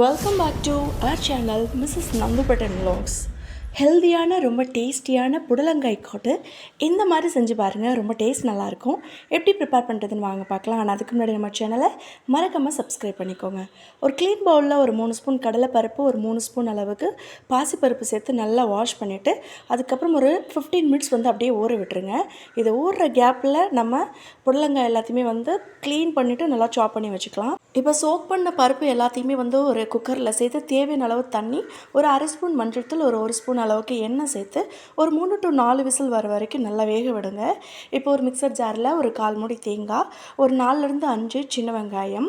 Welcome back to our channel Mrs. Nandu Nandupetan Vlogs. ஹெல்தியான ரொம்ப டேஸ்டியான புடலங்காய் கோட்டு இந்த மாதிரி செஞ்சு பாருங்கள் ரொம்ப டேஸ்ட் நல்லாயிருக்கும் எப்படி ப்ரிப்பேர் பண்ணுறதுன்னு வாங்க பார்க்கலாம். ஆனால் அதுக்கு முன்னாடி நம்ம சேனலை மறக்காமல் சப்ஸ்கிரைப் பண்ணிக்கோங்க. ஒரு க்ளீன் பவுலில் ஒரு மூணு ஸ்பூன் கடலைப்பருப்பு ஒரு மூணு ஸ்பூன் அளவுக்கு பாசிப்பருப்பு சேர்த்து நல்லா வாஷ் பண்ணிவிட்டு அதுக்கப்புறம் ஒரு ஃபிஃப்டீன் மினிட்ஸ் வந்து அப்படியே ஊற விட்டுருங்க. இதை ஊறுற கேப்பில் நம்ம புடலங்காய் எல்லாத்தையுமே வந்து க்ளீன் பண்ணிவிட்டு நல்லா சாப் பண்ணி வச்சுக்கலாம். இப்போ சோக் பண்ண பருப்பு எல்லாத்தையுமே வந்து ஒரு குக்கரில் சேர்த்து தேவையான அளவு தண்ணி ஒரு அரை ஸ்பூன் மஞ்சள் தூள் ஒரு ஒரு ஸ்பூன் அளவுக்கு எண்ணெய் சேர்த்து ஒரு மூணு டு நாலு விசில் வர வரைக்கும் நல்லா வேக விடுங்க. இப்போ ஒரு மிக்சர் ஜாரில் ஒரு கால் மூடி தேங்காய் ஒரு நாலுலேருந்து அஞ்சு சின்ன வெங்காயம்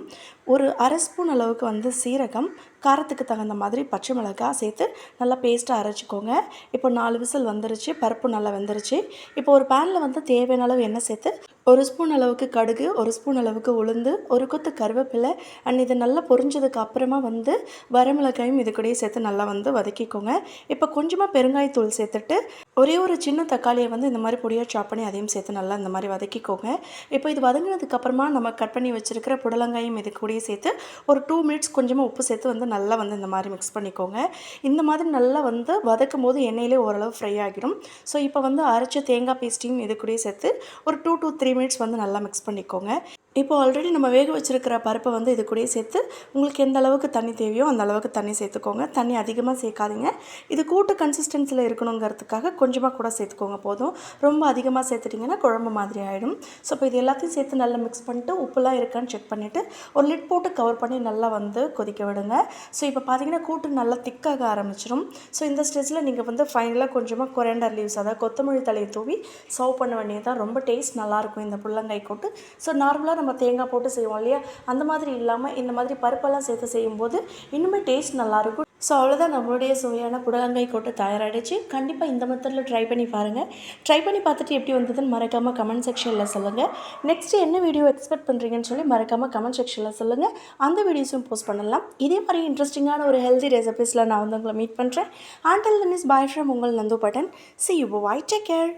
ஒரு அரை ஸ்பூன் அளவுக்கு வந்து சீரகம் காரத்துக்கு தகுந்த மாதிரி பச்சை மிளகாய் சேர்த்து நல்லா பேஸ்ட்டாக அரைச்சிக்கோங்க. இப்போ நாலு விசில் வந்துருச்சு பருப்பு நல்லா வெந்துருச்சு. இப்போ ஒரு பேனில் வந்து தேவையான அளவு எண்ணெய் சேர்த்து ஒரு ஸ்பூன் அளவுக்கு கடுகு ஒரு ஸ்பூன் அளவுக்கு உளுந்து ஒரு கொத்து கருவேப்பிலை அண்ட் இது நல்லா பொரிஞ்சதுக்கு அப்புறமா வந்து வரமிளகாயும் இது கூடயே சேர்த்து நல்லா வந்து வதக்கிக்கோங்க. இப்போ கொஞ்சமாக பெருங்காயத்தூள் சேர்த்துட்டு ஒரே ஒரு சின்ன தக்காளியை வந்து இந்த மாதிரி பொடியாக சாப் பண்ணி அதையும் சேர்த்து நல்லா இந்த மாதிரி வதக்கிக்கோங்க. இப்போ இது வதங்கினதுக்கப்புறமா நம்ம கட் பண்ணி வச்சுருக்கிற புடலங்காயும் இது கூடயே சேர்த்து ஒரு டூ மினிட்ஸ் கொஞ்சமாக உப்பு சேர்த்து வந்து நல்லா வந்து இந்த மாதிரி மிக்ஸ் பண்ணிக்கோங்க. இந்த மாதிரி நல்லா வந்து வதக்கும் போது எண்ணெயிலே ஓரளவு ஃப்ரை ஆகிடும் ஸோ இப்போ வந்து அரைச்ச தேங்காய் பேஸ்ட்டையும் இது கூடயே சேர்த்து ஒரு டூ டூ த்ரீ மினிட்ஸ் வந்து நல்லா மிக்ஸ் பண்ணிக்கோங்க. இப்போ ஆல்ரெடி நம்ம வேக வச்சிருக்கிற பருப்பை வந்து இது கூடயே சேர்த்து உங்களுக்கு எந்த அளவுக்கு தண்ணி தேவையோ அந்த அளவுக்கு தண்ணி சேர்த்துக்கோங்க. தண்ணி அதிகமாக சேர்க்காதீங்க. இது கூட்டு கன்சிஸ்டன்சியில் இருக்கணுங்கிறதுக்காக கொஞ்சமாக கூட சேர்த்துக்கோங்க போதும். ரொம்ப அதிகமாக சேர்த்துட்டிங்கன்னா குழம்பு மாதிரி ஆகிடும் ஸோ இப்போ இது எல்லாத்தையும் சேர்த்து நல்லா மிக்ஸ் பண்ணிட்டு உப்புலாம் இருக்கான்னு செக் பண்ணிவிட்டு ஒரு லிட் போட்டு கவர் பண்ணி நல்லா வந்து கொதிக்க விடுங்க. ஸோ இப்போ பார்த்தீங்கன்னா கூட்டு நல்லா திக்காக ஆரம்பிச்சிடும் ஸோ இந்த ஸ்டேஜில் நீங்கள் வந்து ஃபைனலாக கொஞ்சமாக கொரண்டர் லீவ்ஸ் அதாவது கொத்தமல்லி தலையை தூவி சர்வ் பண்ண வேண்டியது தான் ரொம்ப டேஸ்ட் நல்லாயிருக்கும் இந்த புள்ளங்காய் கூட்டு. ஸோ நார்மலாக நம்ம தேங்காய் போட்டு செய்வோம் இல்லையா? அந்த மாதிரி இல்லாமல் இந்த மாதிரி பருப்பெல்லாம் சேர்த்து செய்யும்போது இன்னுமே டேஸ்ட் நல்லாயிருக்கும். ஸோ அவ்வளோதான் நம்மளுடைய சுவையான புடலங்காய் கூட்டு தயாராகிடுச்சு கண்டிப்பாக இந்த மெத்தடில் ட்ரை பண்ணி பாருங்கள் ட்ரை பண்ணி பார்த்துட்டு எப்படி வந்ததுன்னு மறக்காமல் கமெண்ட் செக்ஷனில் சொல்லுங்கள் நெக்ஸ்ட்டு என்ன வீடியோ எக்ஸ்பெக்ட் பண்ணுறீங்கன்னு சொல்லி மறக்காமல் கமெண்ட் செக்ஷனில் சொல்லுங்கள் அந்த வீடியோஸும் போஸ்ட் பண்ணலாம். இதே மாதிரி இன்ட்ரெஸ்டிங்கான ஒரு ஹெல்தி ரெசிபீஸில் நான் வந்து உங்களை மீட் பண்ணுறேன் ஆண்டல் தன் இஸ் பாய் ஃப்ரம் உங்கள் Nandhu Pattan. See you bye take care